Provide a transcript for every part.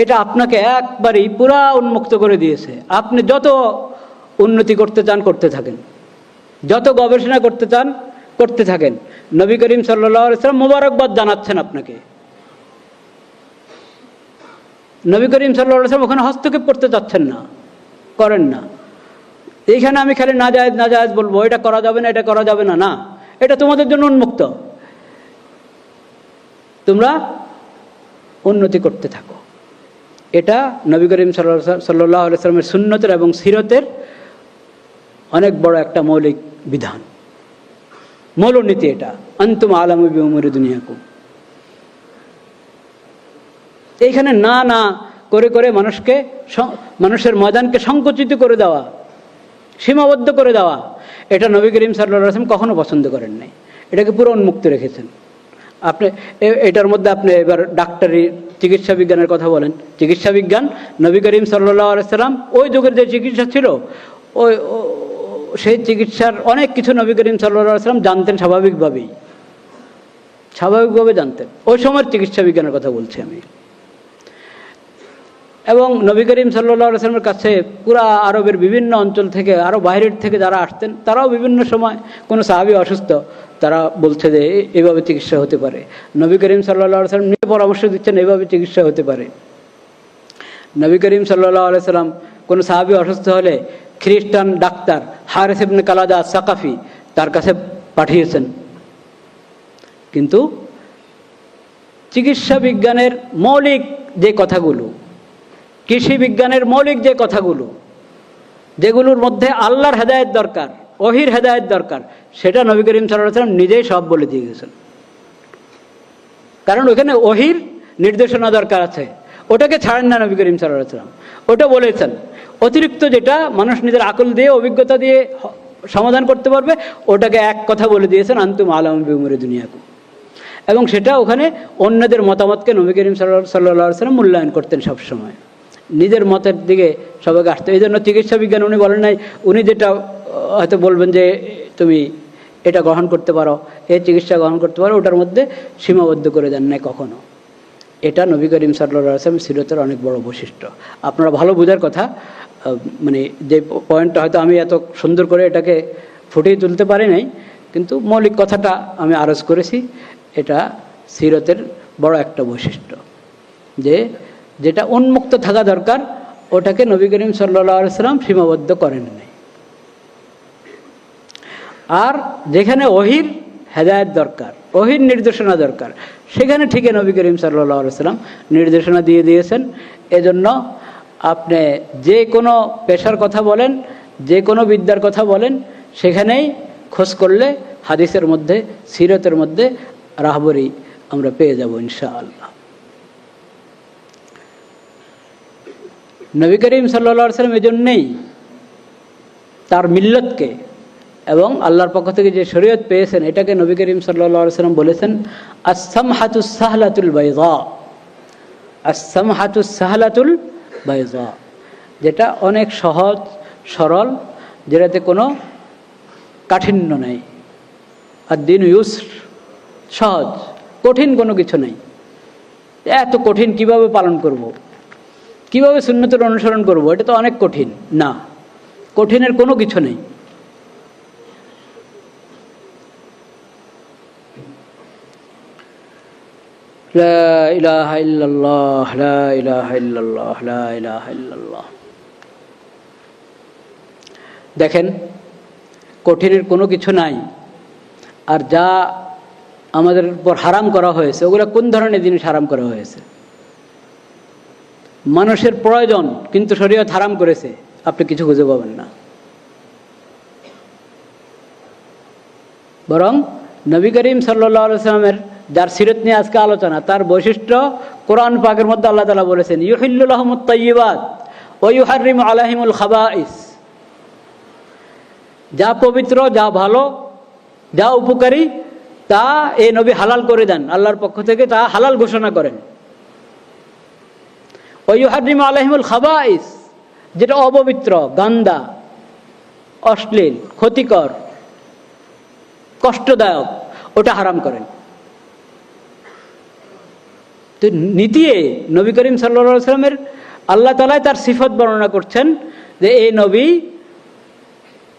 এটা আপনাকে একবারই পুরা উন্মুক্ত করে দিয়েছে। আপনি যত উন্নতি করতে চান, করতে থাকেন। যত গবেষণা করতে চান, করতে থাকেন। নবী করিম সাল্লাম মোবারকবাদ জানাচ্ছেন আপনাকে। নবী করিম সাল্লাম ওখানে হস্তক্ষেপ করতে চাচ্ছেন না, করেন না। এইখানে আমি খালি না যায় না যায় বলব, এটা করা যাবে না, এটা করা যাবে না না। এটা তোমাদের জন্য উন্মুক্ত। তোমরা উন্নতি করতে থাকো। এটা নবী করিম সাল্লাহ সাল্লামের সুন্নতের এবং সিরতের অনেক বড় একটা মৌলিক বিধান। মৌলনীতি এটা। অন্তুম আলম উমরি দুনিয়াকু এইখানে না না করে করে মানুষকে মানুষের ময়দানকে সংকুচিত করে দেওয়া, সীমাবদ্ধ করে দেওয়া, এটা নবী করিম সাল্লাহ আসলাম কখনো পছন্দ করেন নাই। এটাকে পুরো উন্মুক্ত রেখেছেন। আপনি এটার মধ্যে আপনি এবার ডাক্তারি চিকিৎসা বিজ্ঞানের কথা বলেন। চিকিৎসা বিজ্ঞান, নবী করিম সাল্লাহ আলাইসাল্লাম ওই যুগের যে চিকিৎসা ছিল ওই সেই চিকিৎসার অনেক কিছু নবী করিম সাল্লাহ সাল্লাম জানতেন স্বাভাবিকভাবেই। স্বাভাবিকভাবে জানতেন। ওই সময়ের চিকিৎসা বিজ্ঞানের কথা বলছি আমি। এবং নবী করিম সাল্লাহ আসলামের কাছে পুরা আরবের বিভিন্ন অঞ্চল থেকে, আরও বাইরের থেকে যারা আসতেন, তারাও বিভিন্ন সময় কোনো সাহাবি অসুস্থ তারা বলছে যে এভাবে চিকিৎসা হতে পারে। নবী করিম সাল্লাহ সাল্লাম নিজে পরামর্শ দিচ্ছেন এভাবে চিকিৎসা হতে পারে। নবী করিম সাল্লাহ আলাইসাল্লাম কোনো সাহাবি অসুস্থ হলে খ্রিস্টান ডাক্তার হারেস ইবনে কালাদা সাকাফি তার কাছে পাঠিয়েছেন। কিন্তু চিকিৎসা বিজ্ঞানের মৌলিক যে কথাগুলো, কৃষি বিজ্ঞানের মৌলিক যে কথাগুলো, যেগুলোর মধ্যে আল্লাহর হেদায়েত দরকার অহির হেদায়েত দরকার। সেটা নবী করিম সাল্লাম নিজেই সব বলে দিয়ে গেছেন। কারণ ওখানে অহির নির্দেশনা দরকার আছে। ওটাকে ছাড়েন না নবী করিম সাল্লাম ওটা বলেছেন, অতিরিক্ত যেটা মানুষ নিজের আকল দিয়ে, অভিজ্ঞতা দিয়ে সমাধান করতে পারবে, ওটাকে এক কথা বলে দিয়েছেন, আন্তুম আলম বিমরে এবং সেটা ওখানে অন্যদের মতামতকে নবী করিম সাল্লাহ সাল্লাহ সাল্লাম মূল্যায়ন করতেন সবসময়। নিজের মতের দিকে সবাইকে আসতো এই জন্য চিকিৎসা বিজ্ঞান উনি বলেন নাই, উনি যেটা হয়তো বলবেন যে তুমি এটা গ্রহণ করতে পারো এই চিকিৎসা গ্রহণ করতে পারো, ওটার মধ্যে সীমাবদ্ধ করে দেন নাই কখনো। এটা নবী করিম সাল্লাহ আসলাম সিরতের অনেক বড় বৈশিষ্ট্য। আপনারা ভালো বোঝার কথা মানে যে পয়েন্টটা হয়তো আমি এত সুন্দর করে এটাকে ফুটিয়ে তুলতে পারি নাই, কিন্তু মৌলিক কথাটা আমি আরজ করেছি, এটা সিরতের বড় একটা বৈশিষ্ট্য। যে যেটা উন্মুক্ত থাকা দরকার, ওটাকে নবী করিম সাল্লাহ সাল্লাম সীমাবদ্ধ করেন নাই আর যেখানে অহির হেদায়ত দরকার অহির নির্দেশনা দরকার, সেখানে ঠিকই নবী করিম সাল্লাহ সাল্লাম নির্দেশনা দিয়ে দিয়েছেন। এজন্য আপনি যে কোনো পেশার কথা বলেন, যে কোনো বিদ্যার কথা বলেন, সেখানেই খোঁজ করলে হাদিসের মধ্যে, সিরতের মধ্যে রাহবরি আমরা পেয়ে যাব ইনশাআল্লাহ। নবী করিম সাল্লা সাল্লাম এই জন্যেই তার মিল্লতকে এবং আল্লাহর পক্ষ থেকে যে শরীয়ত পেয়েছেন, এটাকে নবী করিম সাল্লা সাল্লাম বলেছেন আসাম হাতুস সাহলাতুল বাইজা আসাম হাতুস সাহলাতুল বাইজা যেটা অনেক সহজ, সরল, যেটাতে কোনো কাঠিন্য নেই। আর দিন ইউস সহজ, কঠিন কোনো কিছু নেই। এত কঠিন কীভাবে পালন করব। কীভাবে সুন্নতের অনুসরণ করব? এটা তো অনেক কঠিন। না, কঠিনের কোনো কিছু নেই। দেখেন, কঠিনের কোনো কিছু নাই। আর যা আমাদের উপর হারাম করা হয়েছে, ওগুলো কোন ধরনের জিনিস হারাম করা হয়েছে? মানুষের প্রয়োজন, কিন্তু শরীয়ত হারাম করেছে, আপনি কিছু খুঁজে পাবেন না। বরং নবী করিম সাল্লামের যার সিরত নিয়ে আজকে আলোচনা, তার বৈশিষ্ট্য কোরআন পাকের মধ্যে আল্লাহ তালা বলেছেন ইউহিল্লুল আহমদ তৈবাদ ও ইউহারিম আলাহিমুল খাবাইস। যা পবিত্র, যা ভালো, যা উপকারী, তা এই নবী হালাল করে দেন। আল্লাহর পক্ষ থেকে তা হালাল ঘোষণা করেন। ওয়ুহারিম আলহিমুল খাবাইস, যেটা অপবিত্র, গান্দা, অশ্লীল, ক্ষতিকর, কষ্টদায়ক, ওটা হারাম করেন। তো নীতিয়ে নবী করিম সাল্লা সাল্লামের আল্লাহ তালায় তার সিফত বর্ণনা করছেন যে এই নবী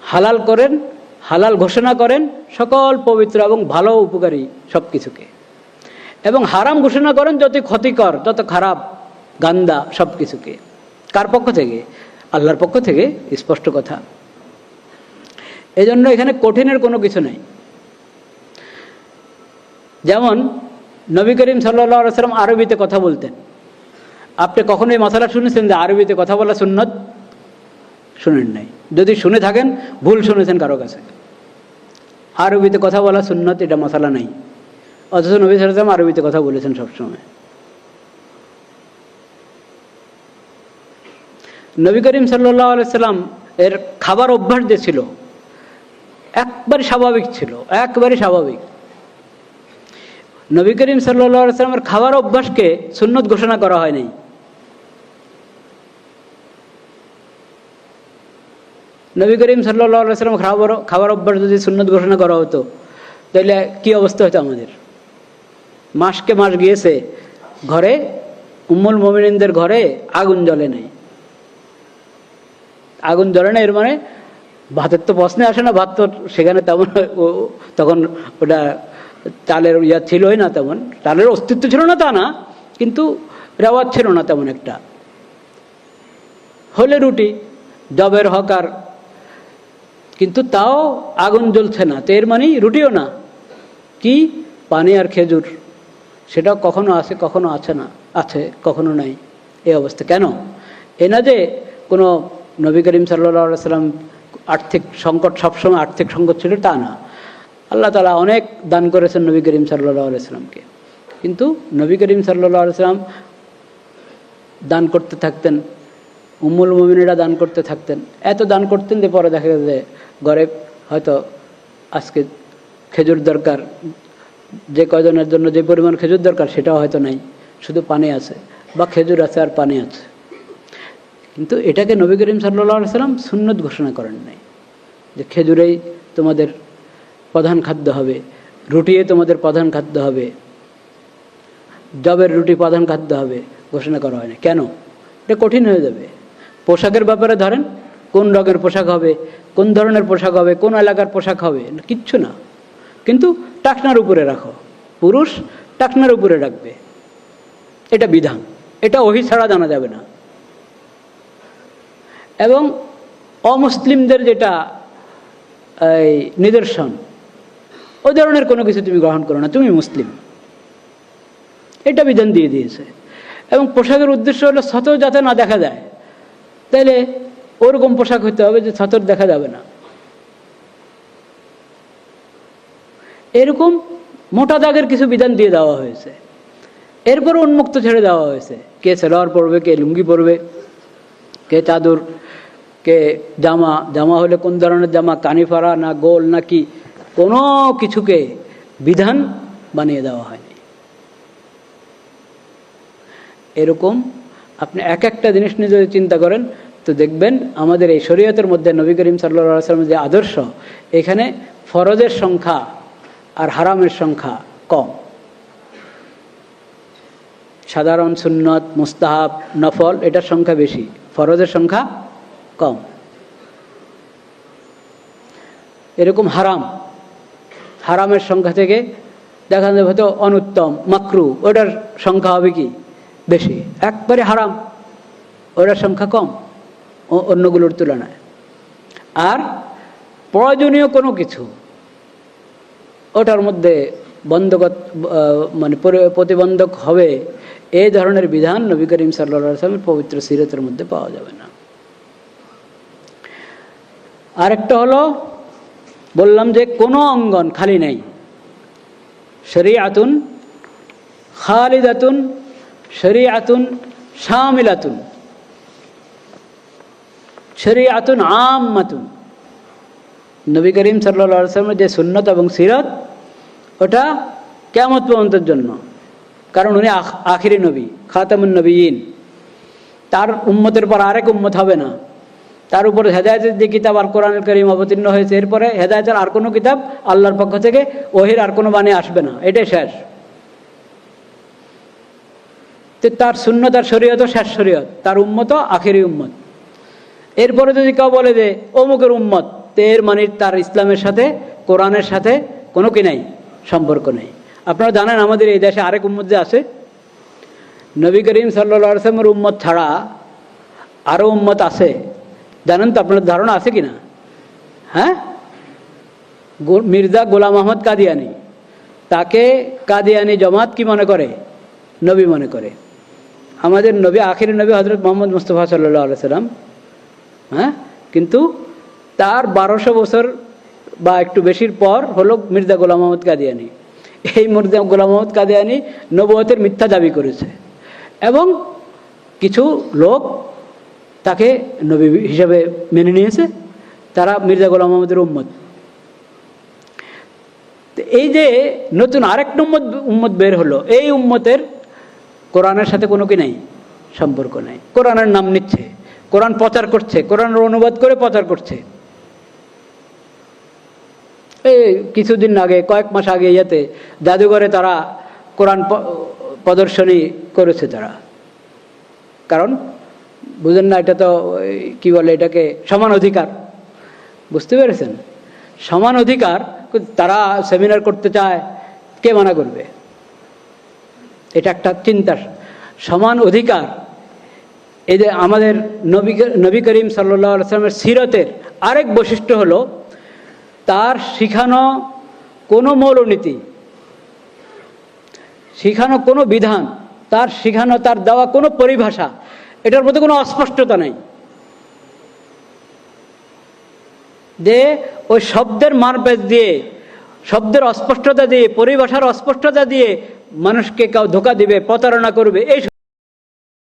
হালাল করেন, হালাল ঘোষণা করেন সকল পবিত্র এবং ভালো, উপকারী সব কিছুকে এবং হারাম ঘোষণা করেন যত ক্ষতিকর যত খারাপ। গান্দা সব কিছুকে কার পক্ষ থেকে? আল্লাহর পক্ষ থেকে স্পষ্ট কথা। এই জন্য এখানে কঠিনের কোনো কিছু নেই। যেমন নবী করিম সাল্লা সাল্লাম আরবিতে কথা বলতেন। আপনি কখনো এই মশালা শুনেছেন যে আরবিতে কথা বলা সুন্নত? শুনেন নাই। যদি শুনে থাকেন, ভুল শুনেছেন কারও কাছে। আরবিতে কথা বলা সুন্নত, এটা মশালা নাই। অথচ নবী সাল্লাম আরবিতে কথা বলেছেন সবসময়। নবী করিম সাল্লাহ আলাইসাল্লাম এর খাবার অভ্যাস যে ছিল একবারে স্বাভাবিক ছিল একবারে স্বাভাবিক। নবী করিম সাল্লাহ সাল্লামের খাবার অভ্যাসকে সুন্নত ঘোষণা করা হয়নি নবী করিম সাল্লাহ সাল্লাম খাবার খাবার অভ্যাস যদি সুন্নত ঘোষণা করা হতো, তাহলে কি অবস্থা হতো আমাদের? মাসকে মাস গিয়েছে, ঘরে উম্মুল মোমিনদের ঘরে আগুন জ্বলে নেই। আগুন জ্বলে না, এর মানে ভাতের তো প্রশ্নে আসে না, ভাত তো সেখানে তেমন তখন ওটা চালের ইয়া ছিলই না তেমন। চালের অস্তিত্ব ছিল না তা না, কিন্তু রেওয়াজ ছিল না তেমন একটা। হলে রুটি জবের হকার, কিন্তু তাও আগুন জ্বলছে না, তো এর মানেই রুটিও না। কি? পানি আর খেজুর, সেটা কখনো আছে কখনো আছে না, আছে, কখনো নাই, এই অবস্থা। কেন? এ না যে কোনো নবী করিম সাল্লা সাল্লাম আর্থিক সংকট সবসময় আর্থিক সংকট ছিল, তা না। আল্লাহ তালা অনেক দান করেছেন নবী করিম সাল্লাহ আলাইসাল্লামকে কিন্তু নবী করিম সাল্লাহ আলাইসাল্লাম দান করতে থাকতেন, উম্মুল মমিনেরা দান করতে থাকতেন। এত দান করতেন যে পরে দেখা যায় যে ঘরে হয়তো আজকে খেজুর দরকার, যে কয়জনের জন্য যে পরিমাণ খেজুর দরকার সেটাও হয়তো নাই, শুধু পানি আছে বা খেজুর আছে আর পানি আছে। কিন্তু এটাকে নবী করিম সাল্লা সাল্লাম সুন্নত ঘোষণা করেন নাই। যে খেজুরেই তোমাদের প্রধান খাদ্য হবে, রুটিয়ে তোমাদের প্রধান খাদ্য হবে জবের রুটি প্রধান খাদ্য হবে ঘোষণা করা হয় না কেন? এটা কঠিন হয়ে যাবে। পোশাকের ব্যাপারে ধরেন, কোন রঙের পোশাক হবে, কোন ধরনের পোশাক হবে, কোন এলাকার পোশাক হবে কিচ্ছু না। কিন্তু টাকনার উপরে রাখো। পুরুষ টাকনার উপরে রাখবে। এটা বিধান। এটা ওহি ছাড়া জানা যাবে না। এবং অমুসলিমদের যেটা, এই নিদর্শন, ওই ধরনের কোনো কিছু তুমি গ্রহণ করো না, তুমি মুসলিম। এটা বিধান দিয়ে দিয়েছে। এবং পোশাকের উদ্দেশ্য হলো সতর যাতে না দেখা যায়। তাইলে ওরকম পোশাক হতে হবে যে সতর দেখা যাবে না। এরকম মোটা দাগের কিছু বিধান দিয়ে দেওয়া হয়েছে। এরপর উন্মুক্ত ছেড়ে দেওয়া হয়েছে। কে সেলোয়ার পরবে, কে লুঙ্গি পরবে, কে চাদর কে জামা জামা হলে কোন ধরনের জামা, কানিফারা না গোল না কি কোনো কিছুকে বিধান বানিয়ে দেওয়া হয়নি। এরকম আপনি এক একটা জিনিস নিয়ে যদি চিন্তা করেন, তো দেখবেন আমাদের এই শরীয়তের মধ্যে নবী করিম সাল্লা যে আদর্শ, এখানে ফরজের সংখ্যা আর হারামের সংখ্যা কম। সাধারণ সুন্নত, মুস্তাহাব, নফল, এটার সংখ্যা বেশি, ফরজের সংখ্যা কম এরকম হারাম। হারামের সংখ্যা থেকে দেখা যাবে হয়তো অনুত্তম, মাকরু, ওটার সংখ্যা হবে কি? বেশি। একবারে হারাম। ওটার সংখ্যা কম। অন্যগুলোর তুলনায়। আর প্রয়োজনীয় কোনো কিছু, ওটার মধ্যে বন্ধক মানে প্রতিবন্ধক হবে, এই ধরনের বিধান নবী করিম সাল্লা সাল্লামের পবিত্র সিরতের মধ্যে পাওয়া যাবে না। আরেকটা হলো, বললাম যে কোনো অঙ্গন খালি নেই। শরিয়াতুন, খালিদাতুন, শরিয়াতুন, শামিলাতুন। শরিয়াতুন আম্মাতুন। নবী করিম সাল্লা সাল্লামের যে সুন্নত এবং সিরত, ওটা কেমত পর্যন্তের জন্য। কারণ উনি আখ- আখিরি নবী, খাতামুন নবীন তার উম্মতের পর আরেক উম্মত হবে না। তার উপর হেদায়তের যে কিতাব আর কোরআনুল করিম অবতীর্ণ হয়েছে, এরপরে হেদায়তের আর কোনো কিতাব আল্লাহর পক্ষ থেকে ওহির আর কোনো বাণী আসবে না। এটাই শেষ। তো তার শূন্য তার শরীয়ত শেষ শরীয়ত, তার উম্মত আখেরি উম্মত। এরপরে যদি কেউ বলে যে অমুকের উম্মত, তো এর মানে তার ইসলামের সাথে, কোরআনের সাথে কোনো কি নাই, সম্পর্ক নেই। আপনারা জানেন আমাদের এই দেশে আরেক উম্মত যে আছে? নবী করিম সাল্লা আসলামের উম্মত ছাড়া আরও উম্মত আছে। জানেন তো আপনার ধারণা আছে কি না হ্যাঁ মির্জা গোলাম আহমদ কাদিয়ানি। তাকে কাদিয়ানি জমাত কি মনে করে? নবী মনে করে। আমাদের নবী, আখির নবী হজরত মোহাম্মদ মুস্তফা সাল্লাহ সাল্লাম। হ্যাঁ? কিন্তু তার বারোশো বছর বা একটু বেশির পর হলো মির্জা গোলাম মোহাম্মদ কাদিয়ানি। এই মির্জা গোলাম মোহাম্মদ কাদিয়ানি নবতের মিথ্যা দাবি করেছে। এবং কিছু লোক তাকে নবী হিসাবে মেনে নিয়েছে তারা মির্জা গোলাম মোহাম্মদের উম্মত। এই যে নতুন আরেক উম্মত উম্মত বের হলো, এই উম্মতের কোরআনের সাথে কোনো কি নাই? সম্পর্ক নাই। কোরআনের নাম নিচ্ছে, কোরআন প্রচার করছে, কোরআনের অনুবাদ করে প্রচার করছে। এই কিছুদিন আগে, কয়েক মাস আগে ইয়েতে জাদুঘরে তারা কোরআন প্রদর্শনী করেছে তারা। কারণ বুঝেন না, এটা তো, কি বলে এটাকে, সমান অধিকার। বুঝতে পেরেছেন? সমান অধিকার, তারা সেমিনার করতে চায়, কে মানা করবে? এটা একটা চিন্তা। সমান অধিকার, এই যে আমাদের নবী নবী করিম সাল্লাহ আসলামের সিরতের আরেক বৈশিষ্ট্য হলো, তার শিখানো কোনো মৌলনীতি, শিখানো কোনো বিধান, তার শিখানো, তার দেওয়া কোনো পরিভাষা এটার মধ্যে কোনো অস্পষ্টতা নেই। যে ওই শব্দের মারপেজ দিয়ে, শব্দের অস্পষ্টতা দিয়ে, পরিভাষার অস্পষ্টতা দিয়ে মানুষকে কেউ ধোকা দিবে, প্রতারণা করবে, এই